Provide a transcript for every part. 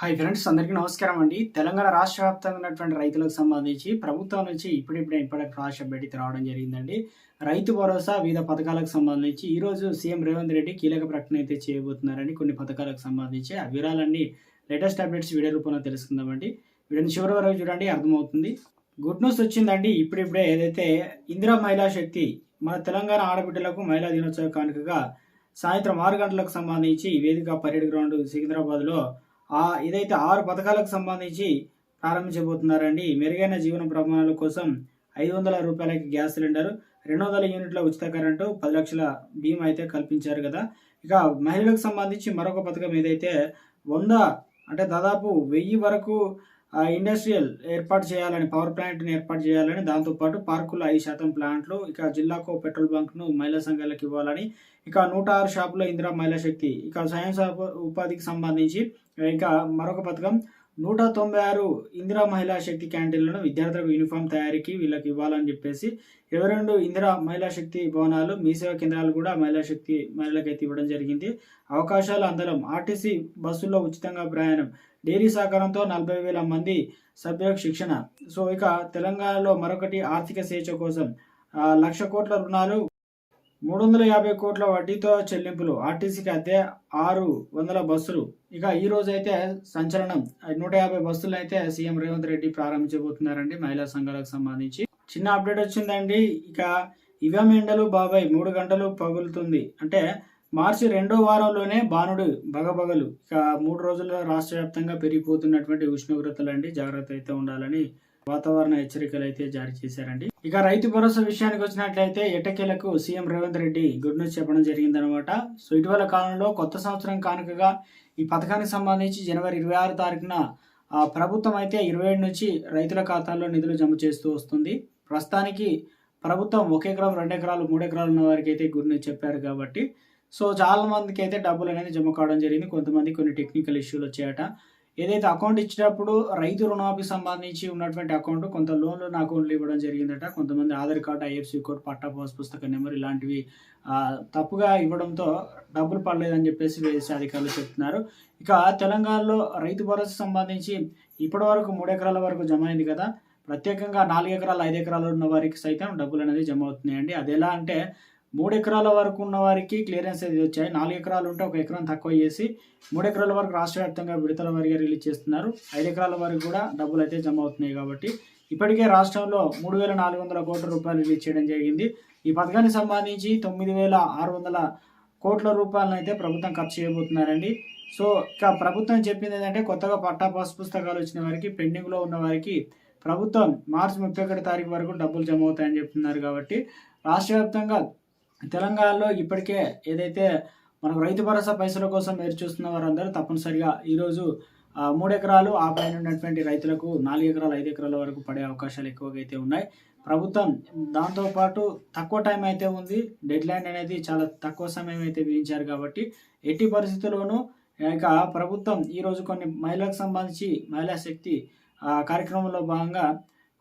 Hi friends అందరికీ నమస్కారం అండి. తెలంగాణ రాష్ట్ర వ్యాప్తంగా ఉన్నటువంటి రైతులకు సంబంధించి ప్రభుత్వం నుంచి ఇప్పుడిప్పుడే ఇప్పటికి రాష్ట్ర బయటికి రావడం జరిగిందండి. రైతు భరోసా వివిధ పథకాలకు సంబంధించి ఈరోజు సీఎం రేవంత్ రెడ్డి కీలక ప్రకటన అయితే చేయబోతున్నారండి. కొన్ని పథకాలకు సంబంధించి ఆ వివరాలన్నీ లేటెస్ట్ అప్డేట్స్ వీడియో రూపంలో తెలుసుకుందామండి. వీడియోని చివరి వరకు చూడండి అర్థమవుతుంది. గుడ్ న్యూస్ వచ్చిందండి ఇప్పుడిప్పుడే ఏదైతే ఇందిరా మహిళా శక్తి మన తెలంగాణ ఆడబిడ్డలకు మహిళా దినోత్సవ కానుకగా సాయంత్రం ఆరు గంటలకు సంబంధించి వేదిక పరేడ్ గ్రౌండ్ సికింద్రాబాద్లో ఆ ఇదైతే ఆరు పథకాలకు సంబంధించి ప్రారంభించబోతున్నారండి. మెరుగైన జీవన ప్రమాణాల కోసం ఐదు వందల రూపాయలకి గ్యాస్ సిలిండర్ రెండు వందల యూనిట్ల ఉచిత కరెంటు పది లక్షల బీమా అయితే కల్పించారు కదా. ఇక మహిళలకు సంబంధించి మరొక పథకం ఏదైతే వంద అంటే దాదాపు వెయ్యి వరకు ఇండస్ట్రియల్ ఏర్పాటు చేయాలని పవర్ ప్లాంట్ని ఏర్పాటు చేయాలని దాంతోపాటు పార్కులు ఐదు శాతం ప్లాంట్లు ఇక జిల్లాకు పెట్రోల్ బంక్ను మహిళా సంఘాలకు ఇవ్వాలని ఇక నూట ఆరు షాపులో ఇందిరా మహిళా శక్తి ఇక స్వయం ఉపాధికి సంబంధించి ఇంకా మరొక పథకం నూట తొంభై ఆరు ఇందిరా మహిళా శక్తి క్యాంటీన్లను విద్యార్థులకు యూనిఫామ్ తయారీకి వీళ్ళకి ఇవ్వాలని చెప్పేసి ఇరవై రెండు ఇందిరా మహిళా శక్తి భవనాలు మీ సేవా కేంద్రాలు కూడా మహిళా శక్తి మహిళలకైతే ఇవ్వడం జరిగింది. అవకాశాలు అందలం ఆర్టీసీ బస్సుల్లో ఉచితంగా ప్రయాణం. డైరీ సహకారంతో నలభై వేల మంది సభ్యులకు శిక్షణ. సో ఇక తెలంగాణలో మరొకటి ఆర్థిక స్వేచ్ఛ కోసం లక్ష కోట్ల రుణాలు మూడు వందల యాభై కోట్ల వడ్డీతో చెల్లింపులు. ఆర్టీసీకి అద్దె ఆరు వందల బస్సులు. ఇక ఈ రోజు అయితే సంచలనం. నూట యాభై బస్సులు అయితే సీఎం రేవంత్ రెడ్డి ప్రారంభించబోతున్నారండి మహిళా సంఘాలకు సంబంధించి. చిన్న అప్డేట్ వచ్చిందండి. ఇక ఇవం ఎండలు బాబాయ్ మూడు గంటలు పగులుతుంది. అంటే మార్చి రెండో వారంలోనే బాణుడు బగబగలు. ఇక మూడు రోజుల్లో రాష్ట్ర వ్యాప్తంగా పెరిగిపోతున్నటువంటి ఉష్ణోగ్రతలు అండి జాగ్రత్త అయితే ఉండాలని వాతావరణ హెచ్చరికలు అయితే జారీ చేశారండి. ఇక రైతు భరోసా విషయానికి వచ్చినట్లయితే ఎటకేలకు CM Revanth Reddy good news చెప్పడం జరిగిందనమాట. సో ఇటీవల కాలంలో కొత్త సంవత్సరం కానుకగా ఈ పథకానికి సంబంధించి జనవరి ఇరవై ఆరు తారీఖున ఆ, ప్రభుత్వం అయితే ఇరవై ఏడు నుంచి రైతుల ఖాతాల్లో నిధులు జమ చేస్తూ వస్తుంది. ప్రస్తుతానికి ప్రభుత్వం ఒక ఎకరం రెండు ఎకరాలు మూడు ఎకరాలు ఉన్న వారికి అయితే గుడ్ న్యూస్ చెప్పారు కాబట్టి సో చాలా మందికి అయితే డబ్బులు అనేది జమ కావడం జరిగింది. కొంతమంది కొన్ని టెక్నికల్ ఇష్యూలు వచ్చాయట. ఏదైతే అకౌంట్ ఇచ్చినప్పుడు రైతు రుణాభి సంబంధించి ఉన్నటువంటి అకౌంట్ కొంత లోన్లు అకౌంట్లు ఇవ్వడం జరిగిందట. కొంతమంది ఆధార్ కార్డు ఐఎఫ్సి కోడ్ పట్టా పాస్ పుస్తక నెంబర్ ఇలాంటివి తప్పుగా ఇవ్వడంతో డబ్బులు పడలేదని చెప్పేసి వేసే అధికారులు చెప్తున్నారు. ఇక తెలంగాణలో రైతు భరోసా సంబంధించి ఇప్పటి వరకు మూడు ఎకరాల వరకు జమ అయింది కదా. ప్రత్యేకంగా నాలుగు ఎకరాలు ఐదు ఎకరాలు ఉన్న వారికి సైతం డబ్బులు అనేది జమ అవుతున్నాయండి. అది ఎలా అంటే మూడు ఎకరాల వరకు ఉన్న వారికి క్లియరెన్స్ అయితే వచ్చాయి. నాలుగు ఎకరాలు ఉంటే ఒక ఎకరం తక్కువ చేసి మూడు ఎకరాల వరకు రాష్ట్ర వ్యాప్తంగా విడతల వారిగా రిలీజ్ చేస్తున్నారు. ఐదు ఎకరాల వరకు కూడా డబ్బులు అయితే జమ అవుతున్నాయి కాబట్టి ఇప్పటికే రాష్ట్రంలో మూడు వేల నాలుగు వందల కోట్ల రూపాయలు రిలీజ్ చేయడం జరిగింది. ఈ పథకానికి సంబంధించి తొమ్మిది వేల ఆరు వందల కోట్ల రూపాయలను అయితే ప్రభుత్వం ఖర్చు చేయబోతున్నారండి. సో ఇక ప్రభుత్వం చెప్పింది ఏంటంటే కొత్తగా పట్టా పాస్ పుస్తకాలు వచ్చిన వారికి పెండింగ్లో ఉన్న వారికి ప్రభుత్వం మార్చి ముప్పై ఒకటి తారీఖు వరకు డబ్బులు జమ అవుతాయని చెప్తున్నారు కాబట్టి రాష్ట్ర వ్యాప్తంగా తెలంగాణలో ఇప్పటికే ఏదైతే మనకు రైతు భరోసా పైసల కోసం ఎదురు చూస్తున్న వారందరూ తప్పనిసరిగా ఈరోజు మూడు ఎకరాలు ఆ పైన ఉన్నటువంటి రైతులకు నాలుగు ఎకరాలు ఐదు ఎకరాల వరకు పడే అవకాశాలు ఎక్కువగా అయితే ఉన్నాయి. ప్రభుత్వం దాంతోపాటు తక్కువ టైం అయితే ఉంది. డెడ్ లైన్ అనేది చాలా తక్కువ సమయం అయితే విధించారు కాబట్టి ఎట్టి పరిస్థితుల్లోనూ ఇక ప్రభుత్వం ఈరోజు కొన్ని మహిళలకు సంబంధించి మహిళా శక్తి కార్యక్రమంలో భాగంగా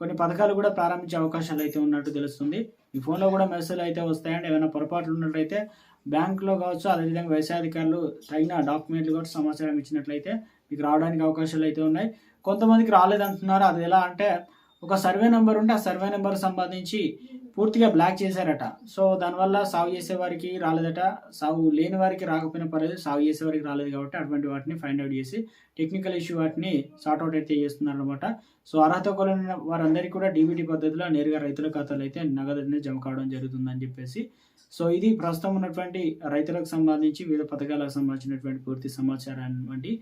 కొన్ని పథకాలు కూడా ప్రారంభించే అవకాశాలు అయితే ఉన్నట్టు తెలుస్తుంది. ఈ ఫోన్లో కూడా మెసేజ్ అయితే వస్తాయండి. ఏమైనా పొరపాట్లు ఉన్నట్లయితే బ్యాంకులో కావచ్చు అదేవిధంగా వ్యవసాయ అధికారులు తగిన డాక్యుమెంట్లు కూడా సమాచారం ఇచ్చినట్లయితే మీకు రావడానికి అవకాశాలు అయితే ఉన్నాయి. కొంతమందికి రాలేదంటున్నారు. అది ఎలా అంటే ఒక సర్వే నెంబర్ ఉంటే ఆ సర్వే నెంబర్ సంబంధించి పూర్తిగా బ్లాక్ చేశారట. సో దానివల్ల సాగు చేసే వారికి రాలేదట. సాగు లేని వారికి రాకపోయినా పర్లేదు సాగు చేసే వారికి రాలేదు కాబట్టి అటువంటి వాటిని ఫైండ్ అవుట్ చేసి టెక్నికల్ ఇష్యూ వాటిని సార్ట్ అవుట్ అయితే చేస్తున్నారు అనమాట సో అర్హత కొలని వారందరికీ కూడా డీబీటీ పద్ధతిలో నేరుగా రైతుల ఖాతాలు అయితే నగదు అనేది జమ కావడం జరుగుతుందని చెప్పేసి సో ఇది ప్రస్తుతం ఉన్నటువంటి రైతులకు సంబంధించి వివిధ పథకాలకు సంబంధించినటువంటి పూర్తి సమాచారాన్ని